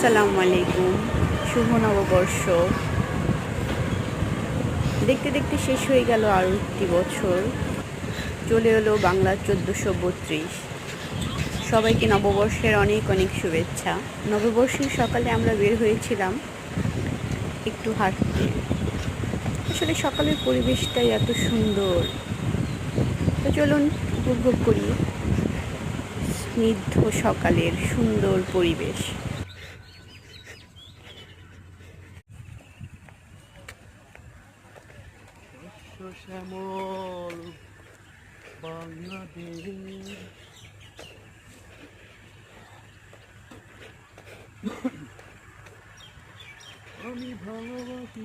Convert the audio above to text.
আসসালামু আলাইকুম। শুভ নববর্ষ। দেখতে দেখতে শেষ হয়ে গেল আরও একটি বছর। চলে এলো বাংলা চোদ্দোশো বত্রিশ। সবাইকে নববর্ষের অনেক অনেক শুভেচ্ছা। নববর্ষের সকালে আমরা বের হয়েছিলাম একটু হাঁটতে। আসলে সকালের পরিবেশটাই এত সুন্দর। তো চলুন উপভোগ করি। স্নিগ্ধ সকালের সুন্দর পরিবেশ। শ্যামল বাংলাদেশ। আমি ভালোবাসি